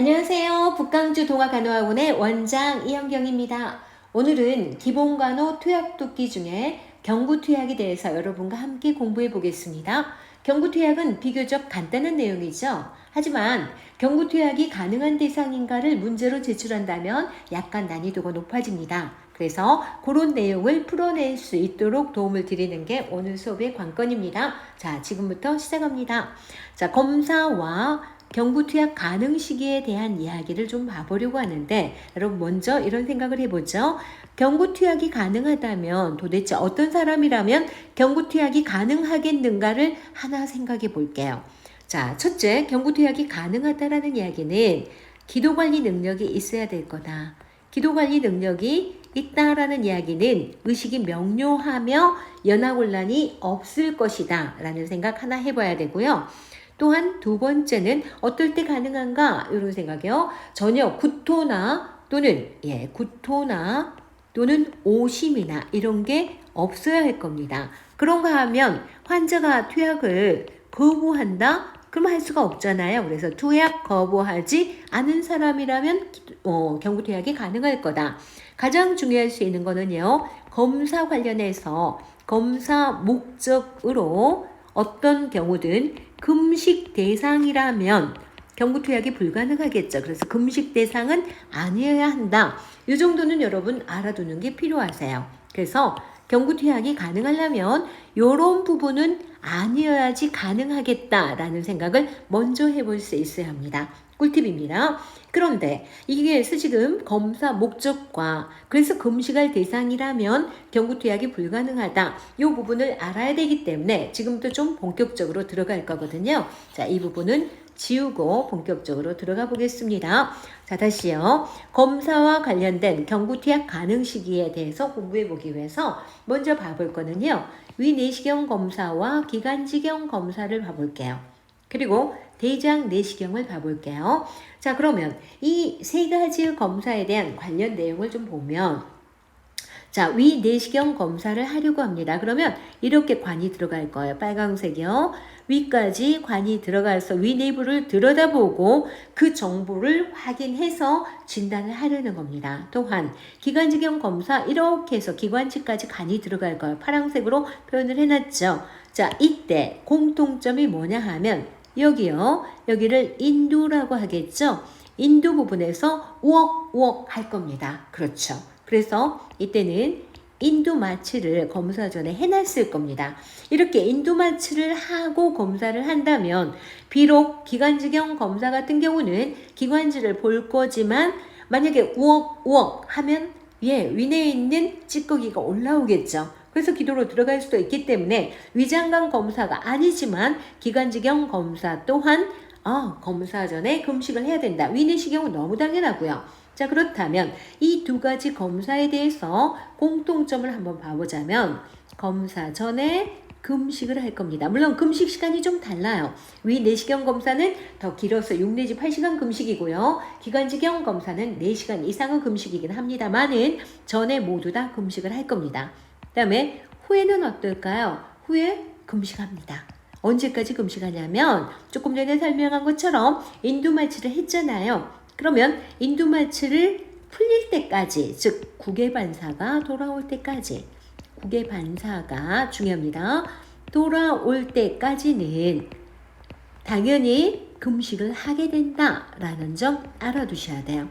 안녕하세요. 북강주 동아간호학원의 원장 이현경입니다. 오늘은 기본간호 투약독기 중에 경구투약에 대해서 여러분과 함께 공부해 보겠습니다. 경구투약은 비교적 간단한 내용이죠. 하지만 경구투약이 가능한 대상인가를 문제로 제출한다면 약간 난이도가 높아집니다. 그래서 그런 내용을 풀어낼 수 있도록 도움을 드리는 게 오늘 수업의 관건입니다. 자, 지금부터 시작합니다. 자, 검사와 경구투약 가능 시기에 대한 이야기를 좀 봐보려고 하는데 여러분 먼저 이런 생각을 해보죠. 경구투약이 가능하다면 도대체 어떤 사람이라면 경구투약이 가능하겠는가를 하나 생각해 볼게요. 자, 첫째, 경구투약이 가능하다라는 이야기는 기도 관리 능력이 있어야 될 거다. 기도 관리 능력이 있다라는 이야기는 의식이 명료하며 연하곤란이 없을 것이다 라는 생각 하나 해봐야 되고요. 또한 두 번째는 어떨 때 가능한가 이런 생각이요. 전혀 구토나 또는 예 구토나 또는 오심이나 이런 게 없어야 할 겁니다. 그런가 하면 환자가 투약을 거부한다? 그럼 할 수가 없잖아요. 그래서 투약 거부하지 않은 사람이라면 어, 경구 투약이 가능할 거다. 가장 중요할 수 있는 거는요. 검사 관련해서 검사 목적으로 어떤 경우든 금식 대상이라면 경구 투약이 불가능하겠죠. 그래서 금식 대상은 아니어야 한다. 이 정도는 여러분 알아두는 게 필요하세요. 그래서 경구 투약이 가능하려면 이런 부분은 아니어야지 가능하겠다라는 생각을 먼저 해볼 수 있어야 합니다. 꿀팁입니다. 그런데 이게서 지금 검사 목적과 그래서 금식할 대상이라면 경구 투약이 불가능하다. 이 부분을 알아야 되기 때문에 지금부터 좀 본격적으로 들어갈 거거든요. 자, 이 부분은 지우고 본격적으로 들어가 보겠습니다. 자, 다시요. 검사와 관련된 경구투약 가능 시기에 대해서 공부해 보기 위해서 먼저 봐볼 거는요. 위내시경 검사와 기관지경 검사를 봐볼게요. 그리고 대장 내시경을 봐볼게요. 자, 그러면 이 세 가지 검사에 대한 관련 내용을 좀 보면 자, 위 내시경 검사를 하려고 합니다. 그러면 이렇게 관이 들어갈 거예요. 빨강색이요. 위까지 관이 들어가서 위 내부를 들여다보고 그 정보를 확인해서 진단을 하려는 겁니다. 또한 기관지경 검사 이렇게 해서 기관지까지 간이 들어갈 거예요. 파란색으로 표현을 해놨죠. 자, 이때 공통점이 뭐냐 하면 여기요. 여기를 인두라고 하겠죠. 인두 부분에서 우억 우억 할 겁니다. 그렇죠. 그래서 이때는 인두 마취를 검사 전에 해놨을 겁니다. 이렇게 인두 마취를 하고 검사를 한다면 비록 기관지경 검사 같은 경우는 기관지를 볼 거지만 만약에 우억 우억 하면 예 위내에 있는 찌꺼기가 올라오겠죠. 그래서 기도로 들어갈 수도 있기 때문에 위장관 검사가 아니지만 기관지경 검사 또한 어, 검사 전에 금식을 해야 된다. 위내시경은 너무 당연하고요. 자 그렇다면 이 두 가지 검사에 대해서 공통점을 한번 봐보자면 검사 전에 금식을 할 겁니다. 물론 금식 시간이 좀 달라요. 위 내시경 검사는 더 길어서 6 내지 8시간 금식이고요. 기관지경 검사는 4시간 이상은 금식이긴 합니다만은 전에 모두 다 금식을 할 겁니다. 그 다음에 후에는 어떨까요? 후에 금식합니다. 언제까지 금식하냐면 조금 전에 설명한 것처럼 인두마취를 했잖아요. 그러면 인두마취를 풀릴 때까지 즉 국외반사가 돌아올 때까지 국외반사가 중요합니다. 돌아올 때까지는 당연히 금식을 하게 된다라는 점 알아두셔야 돼요.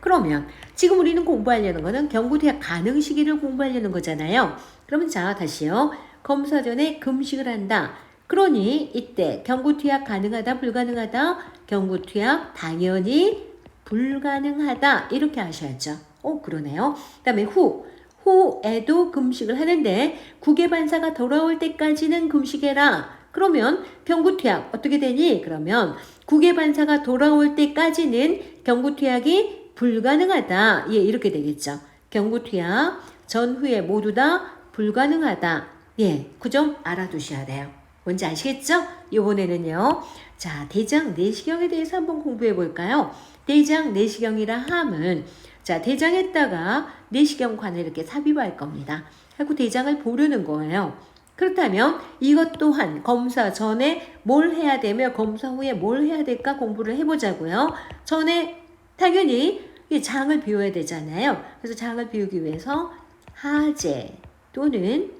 그러면 지금 우리는 공부하려는 거는 경구대학 가능 시기를 공부하려는 거잖아요. 그러면 자 다시요. 검사 전에 금식을 한다. 그러니 이때 경구투약 가능하다 불가능하다 경구투약 당연히 불가능하다 이렇게 하셔야죠. 오 그러네요. 그 다음에 후 후에도 금식을 하는데 국외반사가 돌아올 때까지는 금식해라. 그러면 경구투약 어떻게 되니? 그러면 국외반사가 돌아올 때까지는 경구투약이 불가능하다. 예, 이렇게 되겠죠. 경구투약 전후에 모두 다 불가능하다. 예, 그 점 알아두셔야 돼요. 뭔지 아시겠죠? 이번에는요. 자, 대장 내시경에 대해서 한번 공부해 볼까요? 대장 내시경이라 함은 자, 대장에다가 내시경관을 이렇게 삽입할 겁니다. 하고 대장을 보려는 거예요. 그렇다면 이것 또한 검사 전에 뭘 해야 되며 검사 후에 뭘 해야 될까 공부를 해보자고요. 전에 당연히 이 장을 비워야 되잖아요. 그래서 장을 비우기 위해서 하제 또는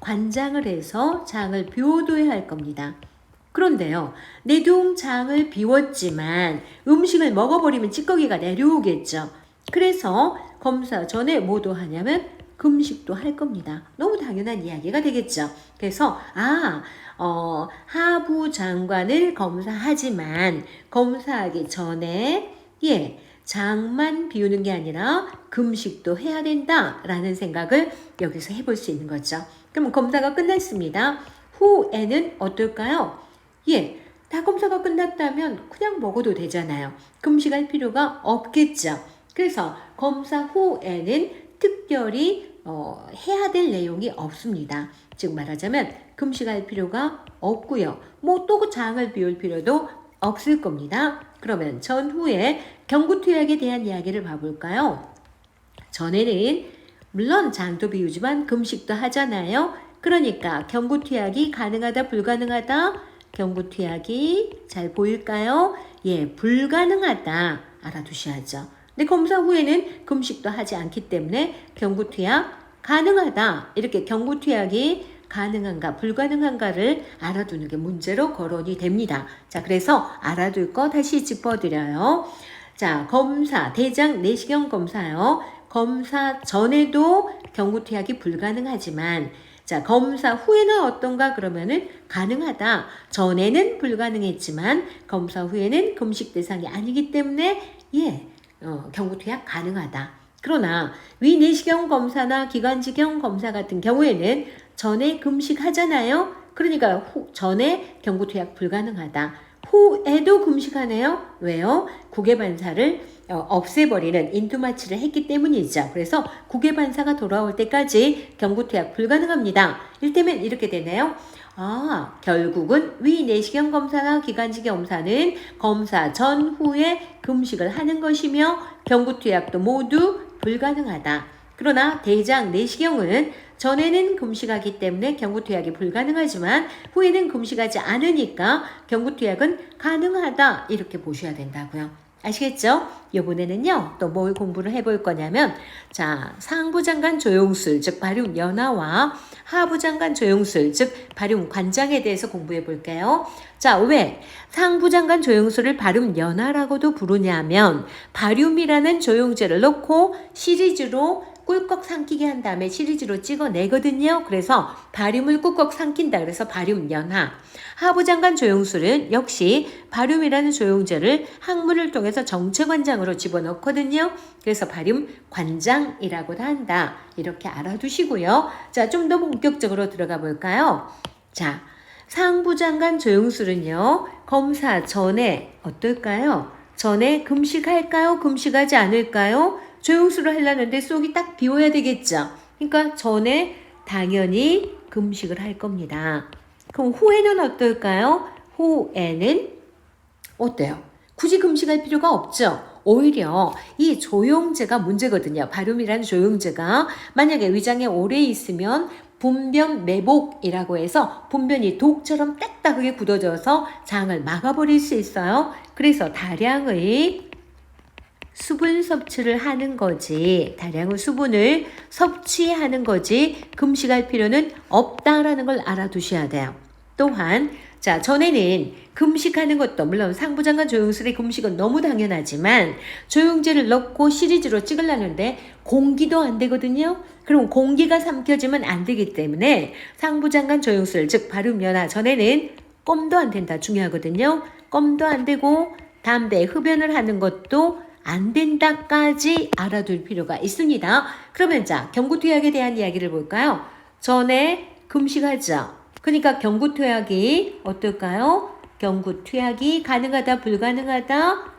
관장을 해서 장을 비워둬야 할 겁니다. 그런데요, 내동 장을 비웠지만 음식을 먹어버리면 찌꺼기가 내려오겠죠. 그래서 검사 전에 뭐도 하냐면 금식도 할 겁니다. 너무 당연한 이야기가 되겠죠. 그래서 아, 어, 하부 장관을 검사하지만 검사하기 전에 예, 장만 비우는 게 아니라 금식도 해야 된다라는 생각을 여기서 해볼 수 있는 거죠. 그럼 검사가 끝났습니다. 후에는 어떨까요? 예, 다 검사가 끝났다면 그냥 먹어도 되잖아요. 금식할 필요가 없겠죠. 그래서 검사 후에는 특별히 어, 해야 될 내용이 없습니다. 즉 말하자면 금식할 필요가 없고요. 뭐 또 장을 비울 필요도 없을 겁니다. 그러면 전후에 경구투약에 대한 이야기를 봐볼까요? 전에는 물론 장도 비우지만 금식도 하잖아요. 그러니까 경구투약이 가능하다 불가능하다 경구투약이 잘 보일까요? 예, 불가능하다 알아두셔야죠. 근데 검사 후에는 금식도 하지 않기 때문에 경구투약 가능하다 이렇게 경구투약이 가능한가 불가능한가를 알아두는 게 문제로 거론이 됩니다. 자, 그래서 알아둘 거 다시 짚어드려요. 자, 검사 대장 내시경 검사요. 검사 전에도 경구투약이 불가능하지만 자, 검사 후에는 어떤가 그러면은 가능하다. 전에는 불가능했지만 검사 후에는 금식 대상이 아니기 때문에 예, 어, 경구투약 가능하다. 그러나 위내시경 검사나 기관지경 검사 같은 경우에는 전에 금식하잖아요. 그러니까 후, 전에 경구투약 불가능하다. 후에도 금식하네요. 왜요? 국외반사를 어, 없애버리는 인투마취를 했기 때문이죠. 그래서 국외반사가 돌아올 때까지 경구투약 불가능합니다. 일테면 이렇게 되네요. 아, 결국은 위 내시경 검사나 기관지 검사는 검사 전후에 금식을 하는 것이며 경구투약도 모두 불가능하다. 그러나 대장 내시경은 전에는 금식하기 때문에 경구투약이 불가능하지만 후에는 금식하지 않으니까 경구투약은 가능하다 이렇게 보셔야 된다고요. 아시겠죠? 이번에는요 또 뭘 공부를 해볼 거냐면 자 상부장관 조용술 즉 발음 연화와 하부장관 조용술 즉 발음 관장에 대해서 공부해 볼게요. 자 왜 상부장관 조용술을 발음 연화라고도 부르냐면 발음이라는 조용제를 넣고 시리즈로 꿀꺽 삼키게 한 다음에 시리즈로 찍어내거든요. 그래서 발음을 꿀꺽 삼킨다. 그래서 연하. 하부장관 조용술은 역시 발음이라는 조용제를 학문을 통해서 정체관장으로 집어넣거든요. 그래서 발음 관장이라고도 한다. 이렇게 알아두시고요. 자, 좀 더 본격적으로 들어가 볼까요? 자, 상부장관 조용술은요. 검사 전에 어떨까요? 전에 금식할까요? 금식하지 않을까요? 조용수를 하려는데 속이 딱 비워야 되겠죠. 그러니까 전에 당연히 금식을 할 겁니다. 그럼 후에는 어떨까요? 후에는 어때요? 굳이 금식할 필요가 없죠. 오히려 이 조용제가 문제거든요. 발음이라는 조용제가 만약에 위장에 오래 있으면 분변 매복이라고 해서 분변이 독처럼 딱딱하게 굳어져서 장을 막아버릴 수 있어요. 그래서 다량의 수분 섭취를 하는 거지. 다량의 수분을 섭취하는 거지. 금식할 필요는 없다라는 걸 알아두셔야 돼요. 또한 자, 전에는 금식하는 것도 물론 상부장관 조영술의 금식은 너무 당연하지만 조영제를 넣고 시리즈로 찍으려는데 공기도 안 되거든요. 그럼 공기가 삼켜지면 안 되기 때문에 상부장관 조영술 즉 발음 연화 전에는 껌도 안 된다 중요하거든요. 껌도 안 되고 담배 흡연을 하는 것도 안 된다까지 알아둘 필요가 있습니다. 그러면 자, 경구투약에 대한 이야기를 볼까요? 전에 금식하자. 그러니까 경구투약이 어떨까요? 경구투약이 가능하다, 불가능하다?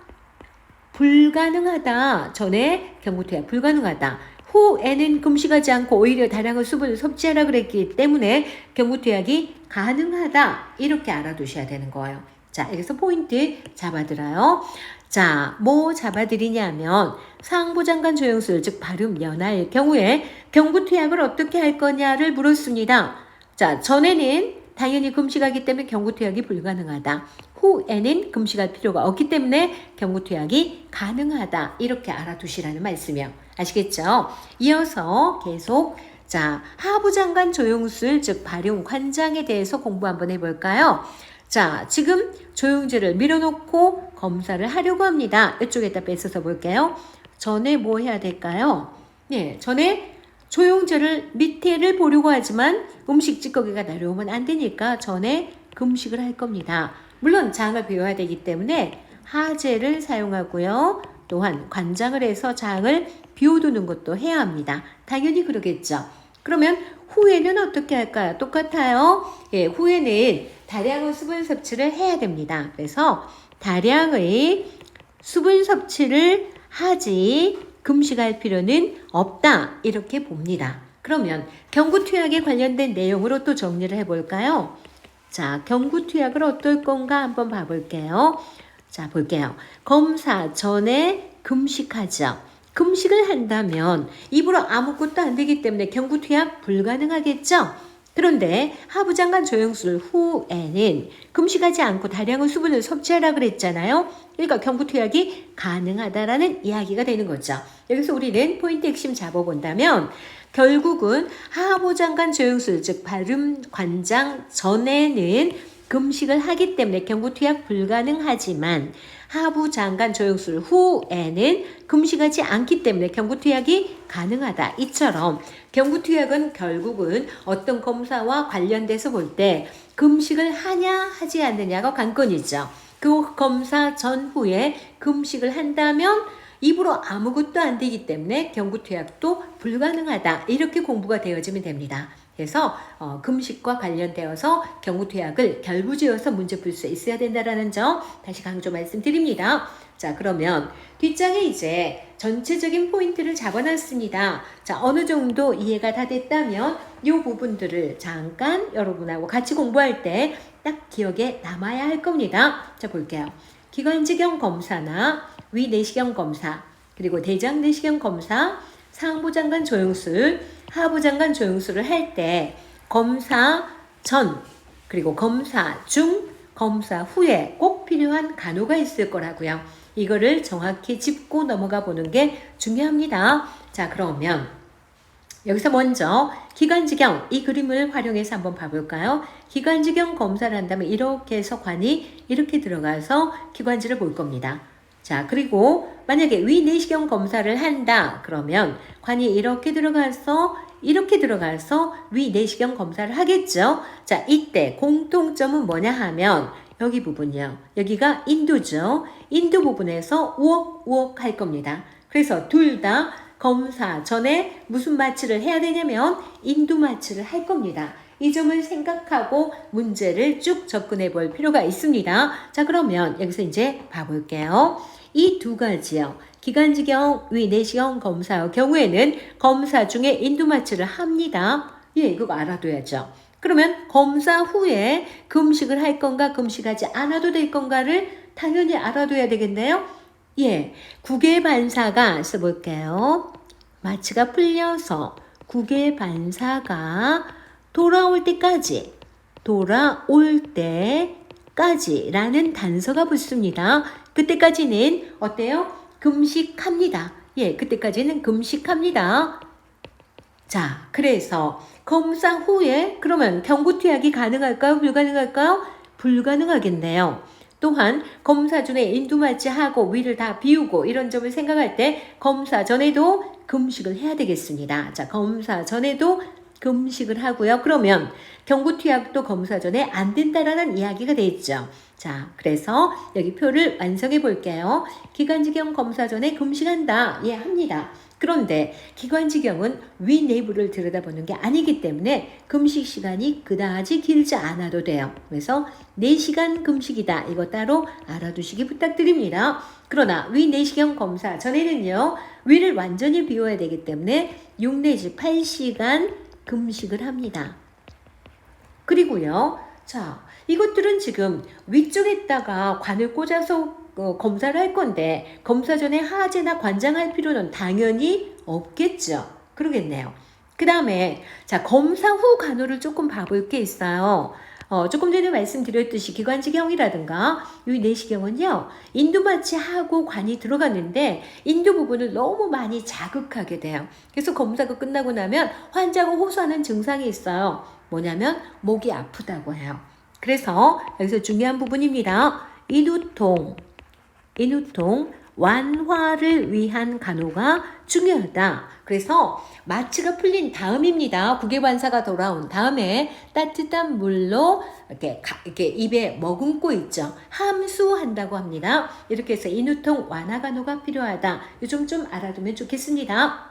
불가능하다. 전에 경구투약 불가능하다. 후에는 금식하지 않고 오히려 다량의 수분을 섭취하라 그랬기 때문에 경구투약이 가능하다. 이렇게 알아두셔야 되는 거예요. 자, 여기서 포인트 잡아들어요. 자, 뭐 잡아드리냐면 상부장관 조영술 즉 발음 연하의 경우에 경구투약을 어떻게 할 거냐를 물었습니다. 자, 전에는 당연히 금식하기 때문에 경구투약이 불가능하다. 후에는 금식할 필요가 없기 때문에 경구투약이 가능하다. 이렇게 알아두시라는 말씀이요. 아시겠죠? 이어서 계속 자, 하부장관 조용술 즉 발용 관장에 대해서 공부 한번 해볼까요? 자, 지금 조용제를 밀어놓고 검사를 하려고 합니다. 이쪽에다 뺏어서 볼게요. 전에 뭐 해야 될까요? 네, 전에 조용제를 밑에를 보려고 하지만 음식 찌꺼기가 내려오면 안 되니까 전에 금식을 할 겁니다. 물론 장을 비워야 되기 때문에 하재를 사용하고요. 또한 관장을 해서 장을 비워두는 것도 해야 합니다. 당연히 그러겠죠. 그러면 후에는 어떻게 할까요? 똑같아요. 예, 후에는 다량의 수분 섭취를 해야 됩니다. 그래서 다량의 수분 섭취를 하지 금식할 필요는 없다. 이렇게 봅니다. 그러면 경구투약에 관련된 내용으로 또 정리를 해볼까요? 자, 경구투약을 어떨 건가 한번 봐볼게요. 자, 볼게요. 검사 전에 금식하죠. 금식을 한다면 입으로 아무것도 안 되기 때문에 경구투약 불가능하겠죠? 그런데 하부 장관 조영술 후에는 금식하지 않고 다량의 수분을 섭취하라 그랬잖아요. 그러니까 경구투약이 가능하다라는 이야기가 되는 거죠. 여기서 우리는 포인트 핵심 잡아본다면 결국은 하부 장관 조영술 즉 발음 관장 전에는 금식을 하기 때문에 경구투약 불가능하지만 하부 장관 조영술 후에는 금식하지 않기 때문에 경구투약이 가능하다. 이처럼 경구투약은 결국은 어떤 검사와 관련돼서 볼 때 금식을 하냐 하지 않느냐가 관건이죠. 그 검사 전후에 금식을 한다면 입으로 아무것도 안 되기 때문에 경구투약도 불가능하다. 이렇게 공부가 되어지면 됩니다. 그래서 어, 금식과 관련되어서 경구투약을 결부지어서 문제 풀 수 있어야 된다라는 점 다시 강조 말씀드립니다. 자 그러면 뒷장에 이제 전체적인 포인트를 잡아놨습니다. 자 어느 정도 이해가 다 됐다면 이 부분들을 잠깐 여러분하고 같이 공부할 때 딱 기억에 남아야 할 겁니다. 자 볼게요. 기관지경 검사나 위내시경 검사 그리고 대장 내시경 검사 상부 장관 조영술 하부 장관 조영술을 할 때 검사 전 그리고 검사 중 검사 후에 꼭 필요한 간호가 있을 거라고요. 이거를 정확히 짚고 넘어가 보는 게 중요합니다. 자, 그러면 여기서 먼저 기관지경 이 그림을 활용해서 한번 봐볼까요? 기관지경 검사를 한다면 이렇게 해서 관이 이렇게 들어가서 기관지를 볼 겁니다. 자, 그리고 만약에 위내시경 검사를 한다. 그러면 관이 이렇게 들어가서 이렇게 들어가서 위내시경 검사를 하겠죠. 자, 이때 공통점은 뭐냐 하면 여기 부분이요. 여기가 인두죠. 인두 부분에서 우억 우억 할 겁니다. 그래서 둘 다 검사 전에 무슨 마취를 해야 되냐면 인두 마취를 할 겁니다. 이 점을 생각하고 문제를 쭉 접근해 볼 필요가 있습니다. 자, 그러면 여기서 이제 봐볼게요. 이 두 가지요. 기관지경, 위내시경 검사의 경우에는 검사 중에 인두마취를 합니다. 예, 이거 알아둬야죠. 그러면 검사 후에 금식을 할 건가 금식하지 않아도 될 건가를 당연히 알아둬야 되겠네요. 예, 국외 반사가 써볼게요. 마취가 풀려서 국외 반사가 돌아올 때까지 돌아올 때까지라는 단서가 붙습니다. 그때까지는 어때요? 금식합니다. 예, 그때까지는 금식합니다. 자, 그래서 검사 후에 그러면 경구투약이 가능할까요? 불가능할까요? 불가능하겠네요. 또한 검사 전에 인두마취하고 위를 다 비우고 이런 점을 생각할 때 검사 전에도 금식을 해야 되겠습니다. 자, 검사 전에도 금식을 하고요. 그러면 경구투약도 검사 전에 안 된다라는 이야기가 되죠. 자, 그래서 여기 표를 완성해 볼게요. 기관지경 검사 전에 금식한다. 예, 합니다. 그런데 기관지경은 위 내부를 들여다보는 게 아니기 때문에 금식 시간이 그다지 길지 않아도 돼요. 그래서 4시간 금식이다. 이거 따로 알아두시기 부탁드립니다. 그러나 위 내시경 검사 전에는요. 위를 완전히 비워야 되기 때문에 6 내지 8시간 금식을 합니다. 그리고요. 자, 이것들은 지금 위쪽에다가 관을 꽂아서 어, 검사를 할 건데 검사 전에 하재나 관장할 필요는 당연히 없겠죠. 그러겠네요. 그 다음에 자 검사 후 간호를 조금 봐볼 게 있어요. 어, 조금 전에 말씀드렸듯이 기관지경이라든가 이 내시경은요 인두마취하고 관이 들어갔는데 인두 부분을 너무 많이 자극하게 돼요. 그래서 검사가 끝나고 나면 환자가 호소하는 증상이 있어요. 뭐냐면 목이 아프다고 해요. 그래서 여기서 중요한 부분입니다. 인후통, 인후통 완화를 위한 간호가 중요하다. 그래서 마취가 풀린 다음입니다. 국외반사가 돌아온 다음에 따뜻한 물로 이렇게, 가, 이렇게 입에 머금고 있죠. 함수한다고 합니다. 이렇게 해서 인후통 완화 간호가 필요하다. 요즘 좀 알아두면 좋겠습니다.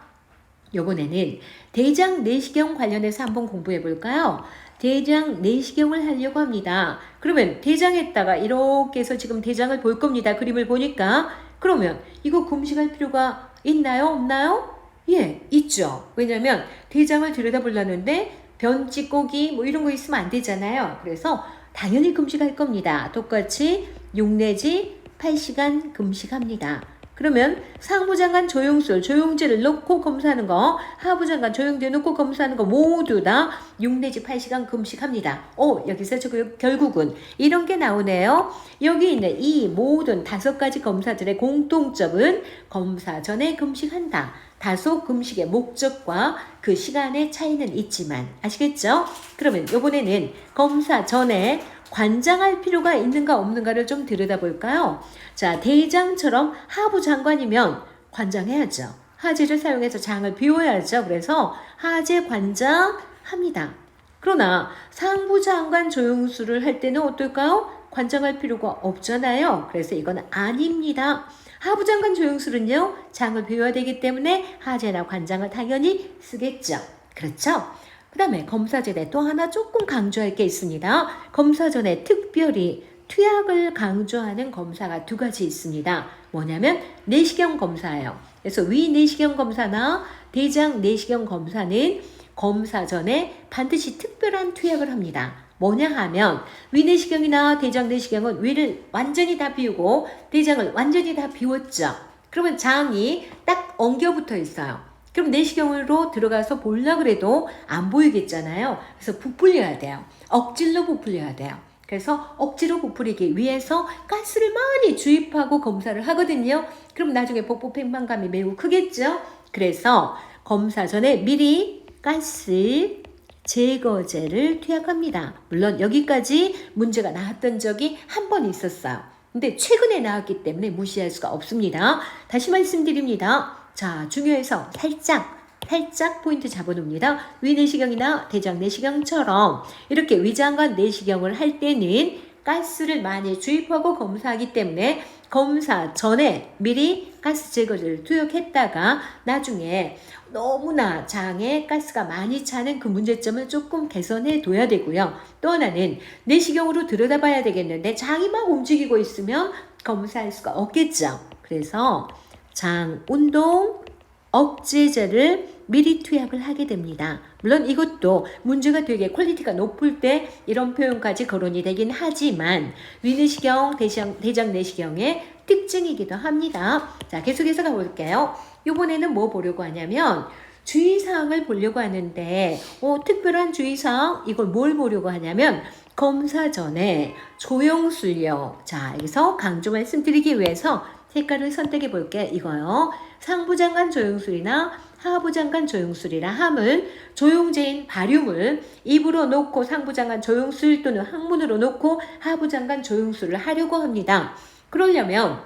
요번에는 대장 내시경 관련해서 한번 공부해 볼까요? 대장 내시경을 하려고 합니다. 그러면 대장에다가 이렇게 해서 지금 대장을 볼 겁니다. 그림을 보니까. 그러면 이거 금식할 필요가 있나요? 없나요? 예, 있죠. 왜냐면 대장을 들여다보려는데 변 찌꺼기 뭐 이런 거 있으면 안 되잖아요. 그래서 당연히 금식할 겁니다. 똑같이 6 내지 8시간 금식합니다. 그러면 상부장관 조영술, 조영제를 넣고 검사하는 거, 하부장관 조영제 넣고 검사하는 거 모두 다 6 내지 8시간 금식합니다. 오, 여기서 저 결국은 이런 게 나오네요. 여기 있는 이 모든 다섯 가지 검사들의 공통점은 검사 전에 금식한다. 다소 금식의 목적과 그 시간의 차이는 있지만 아시겠죠? 그러면 이번에는 검사 전에 관장할 필요가 있는가 없는가를 좀 들여다볼까요? 자, 대장처럼 하부 장관이면 관장해야죠. 하제를 사용해서 장을 비워야죠. 그래서 하제 관장합니다. 그러나 상부 장관 조용수를 할 때는 어떨까요? 관장할 필요가 없잖아요. 그래서 이건 아닙니다. 하부 장관 조용술은요, 장을 비워야 되기 때문에 하제나 관장을 당연히 쓰겠죠. 그렇죠? 그 다음에 검사 전에 또 하나 조금 강조할 게 있습니다. 검사 전에 특별히 투약을 강조하는 검사가 두 가지 있습니다. 뭐냐면 내시경 검사예요. 그래서 위 내시경 검사나 대장 내시경 검사는 검사 전에 반드시 특별한 투약을 합니다. 뭐냐 하면 위내시경이나 대장 내시경은 위를 완전히 다 비우고 대장을 완전히 다 비웠죠. 그러면 장이 딱 엉겨 붙어 있어요. 그럼 내시경으로 들어가서 볼라 그래도 안 보이겠잖아요. 그래서 부풀려야 돼요. 억질로 부풀려야 돼요. 그래서 억지로 부풀리기 위해서 가스를 많이 주입하고 검사를 하거든요. 그럼 나중에 복부 팽만감이 매우 크겠죠. 그래서 검사 전에 미리 가스 제거제를 투약합니다. 물론 여기까지 문제가 나왔던 적이 한 번 있었어요. 근데 최근에 나왔기 때문에 무시할 수가 없습니다. 다시 말씀드립니다. 자, 중요해서 살짝 살짝 포인트 잡아놓습니다. 위내시경이나 대장 내시경처럼 이렇게 위장관 내시경을 할 때는 가스를 많이 주입하고 검사하기 때문에 검사 전에 미리 가스 제거를 투약했다가 나중에 너무나 장에 가스가 많이 차는 그 문제점을 조금 개선해 둬야 되고요. 또 하나는 내시경으로 들여다봐야 되겠는데 장이 막 움직이고 있으면 검사할 수가 없겠죠. 그래서 장 운동 억제제를 미리 투약을 하게 됩니다. 물론 이것도 문제가 되게 퀄리티가 높을 때 이런 표현까지 거론이 되긴 하지만 위내시경, 대장, 대장 내시경의 특징이기도 합니다. 자, 계속해서 가볼게요. 이번에는 뭐 보려고 하냐면 주의사항을 보려고 하는데 어, 특별한 주의사항 이걸 뭘 보려고 하냐면 검사 전에 조영술력 자 여기서 강조 말씀드리기 위해서 색깔을 선택해 볼게 이거요. 상부장관 조영술이나 하부장관 조영술이라 함을 조용제인 바륨을 입으로 놓고 상부장관 조영술 또는 항문으로 놓고 하부장관 조영술을 하려고 합니다. 그러려면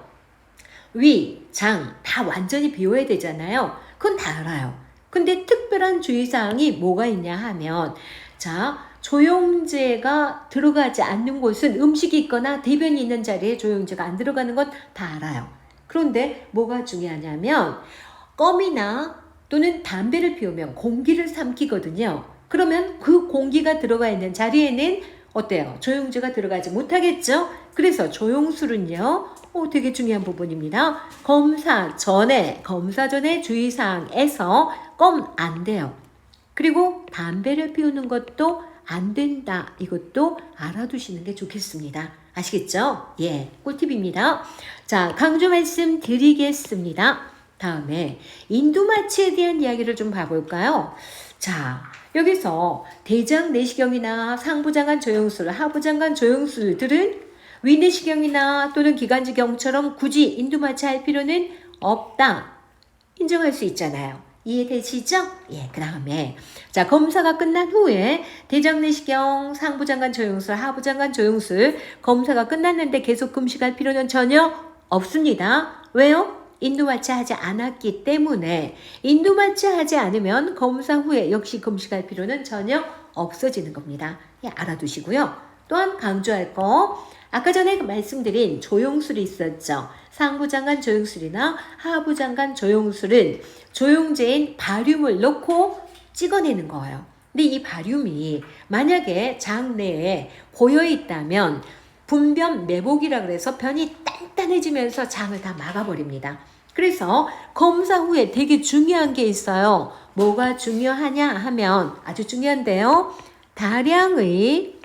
위, 장 다 완전히 비워야 되잖아요. 그건 다 알아요. 근데 특별한 주의사항이 뭐가 있냐 하면 자 조영제가 들어가지 않는 곳은 음식이 있거나 대변이 있는 자리에 조영제가 안 들어가는 건 다 알아요. 그런데 뭐가 중요하냐면 껌이나 또는 담배를 피우면 공기를 삼키거든요. 그러면 그 공기가 들어가 있는 자리에는 어때요? 조영제가 들어가지 못하겠죠? 그래서 조영술은요, 오, 되게 중요한 부분입니다. 검사 전에, 검사 전에 주의사항에서 껌 안 돼요. 그리고 담배를 피우는 것도 안 된다. 이것도 알아두시는 게 좋겠습니다. 아시겠죠? 예, 꿀팁입니다. 자, 강조 말씀 드리겠습니다. 다음에 인두마취에 대한 이야기를 좀 봐볼까요? 자, 여기서 대장 내시경이나 상부장관 조영술, 하부장관 조영술들은 위내시경이나 또는 기관지경처럼 굳이 인두마취할 필요는 없다. 인정할 수 있잖아요. 이해되시죠? 예, 그 다음에 자 검사가 끝난 후에 대장 내시경, 상부장관 조영술, 하부장관 조영술 검사가 끝났는데 계속 금식할 필요는 전혀 없습니다. 왜요? 인두마취 하지 않았기 때문에 인두마취 하지 않으면 검사 후에 역시 금식할 필요는 전혀 없어지는 겁니다. 예, 알아두시고요. 또한 강조할 거 아까 전에 말씀드린 조용술이 있었죠. 상부장관 조용술이나 하부장관 조용술은 조용제인 바륨을 넣고 찍어내는 거예요. 근데 이 바륨이 만약에 장 내에 고여 있다면 분변 매복이라 그래서 변이 단단해지면서 장을 다 막아버립니다. 그래서 검사 후에 되게 중요한 게 있어요. 뭐가 중요하냐 하면 아주 중요한데요. 다량의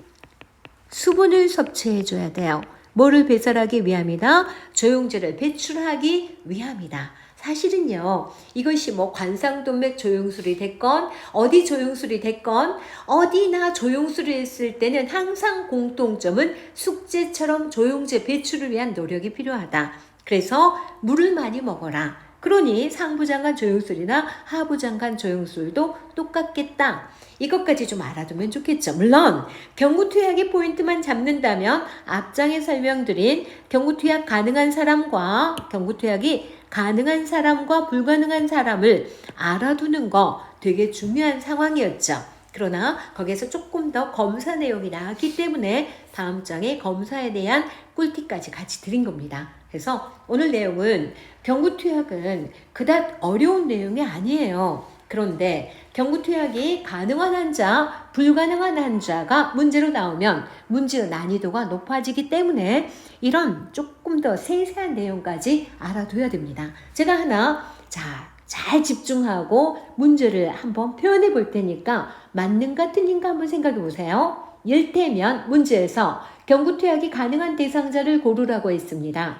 수분을 섭취해 줘야 돼요. 뭐를 배설하기 위함이다? 조용제를 배출하기 위함이다. 사실은요, 이것이 뭐 관상동맥 조용술이 됐건, 어디 조용술이 됐건, 어디나 조용술을 했을 때는 항상 공통점은 숙제처럼 조용제 배출을 위한 노력이 필요하다. 그래서 물을 많이 먹어라. 그러니 상부장관 조용술이나 하부장관 조용술도 똑같겠다. 이것까지 좀 알아두면 좋겠죠. 물론 경구투약의 포인트만 잡는다면 앞장에 설명드린 경구투약 가능한 사람과 경구투약이 가능한 사람과 불가능한 사람을 알아두는 거 되게 중요한 상황이었죠. 그러나 거기에서 조금 더 검사 내용이 나왔기 때문에 다음 장에 검사에 대한 꿀팁까지 같이 드린 겁니다. 그래서 오늘 내용은 경구투약은 그닥 어려운 내용이 아니에요. 그런데 경구투약이 가능한 환자, 불가능한 환자가 문제로 나오면 문제의 난이도가 높아지기 때문에 이런 조금 더 세세한 내용까지 알아둬야 됩니다. 제가 하나 자, 잘 집중하고 문제를 한번 표현해 볼 테니까 맞는가 틀린가 한번 생각해 보세요. 일테면 문제에서 경구투약이 가능한 대상자를 고르라고 했습니다.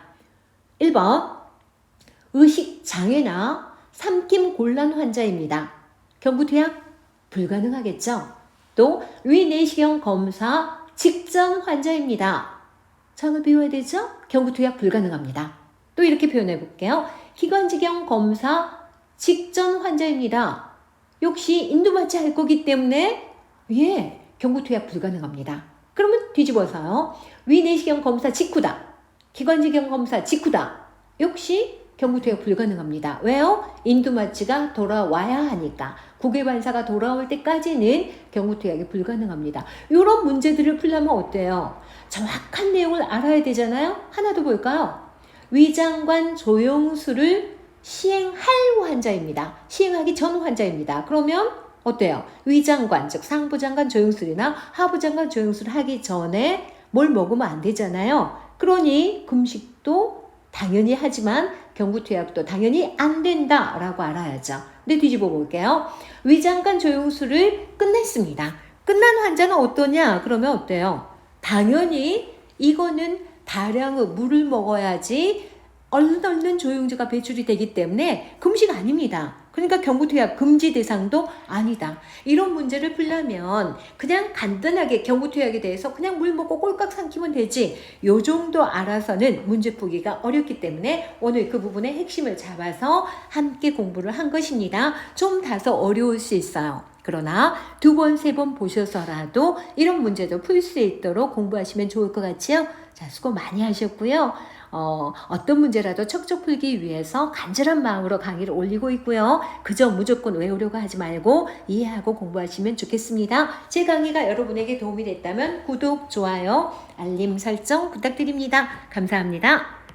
1번 의식 장애나 삼킴 곤란 환자입니다. 경구투약 불가능하겠죠? 또 위내시경 검사 직전 환자입니다. 장을 비워야 되죠? 경구투약 불가능합니다. 또 이렇게 표현해 볼게요. 기관지경 검사 직전 환자입니다. 역시 인두마취 할 거기 때문에 예, 경구투약 불가능합니다. 그러면 뒤집어서요. 위내시경 검사 직후다. 기관지경 검사 직후다. 역시 경구투약 불가능합니다. 왜요? 인두마취가 돌아와야 하니까. 국외반사가 돌아올 때까지는 경구투약이 불가능합니다. 이런 문제들을 풀려면 어때요? 정확한 내용을 알아야 되잖아요? 하나 더 볼까요? 위장관 조영술을 시행할 환자입니다. 시행하기 전 환자입니다. 그러면 어때요? 위장관, 즉 상부장관 조영술이나 하부장관 조영술 하기 전에 뭘 먹으면 안 되잖아요. 그러니 금식도 당연히 하지만 경구투약도 당연히 안 된다라고 알아야죠. 근데 뒤집어 볼게요. 위장관 조영술을 끝냈습니다. 끝난 환자는 어떠냐? 그러면 어때요? 당연히 이거는 다량의 물을 먹어야지 얼른 얼른 조영제가 배출이 되기 때문에 금식 아닙니다. 그러니까 경구투약 금지 대상도 아니다. 이런 문제를 풀려면 그냥 간단하게 경구투약에 대해서 그냥 물 먹고 꼴깍 삼키면 되지. 요 정도 알아서는 문제 풀기가 어렵기 때문에 오늘 그 부분의 핵심을 잡아서 함께 공부를 한 것입니다. 좀 다소 어려울 수 있어요. 그러나 두 번, 세 번 보셔서라도 이런 문제도 풀 수 있도록 공부하시면 좋을 것 같지요? 자, 수고 많이 하셨고요. 어, 어떤 문제라도 척척 풀기 위해서 간절한 마음으로 강의를 올리고 있고요. 그저 무조건 외우려고 하지 말고 이해하고 공부하시면 좋겠습니다. 제 강의가 여러분에게 도움이 됐다면 구독, 좋아요, 알림 설정 부탁드립니다. 감사합니다.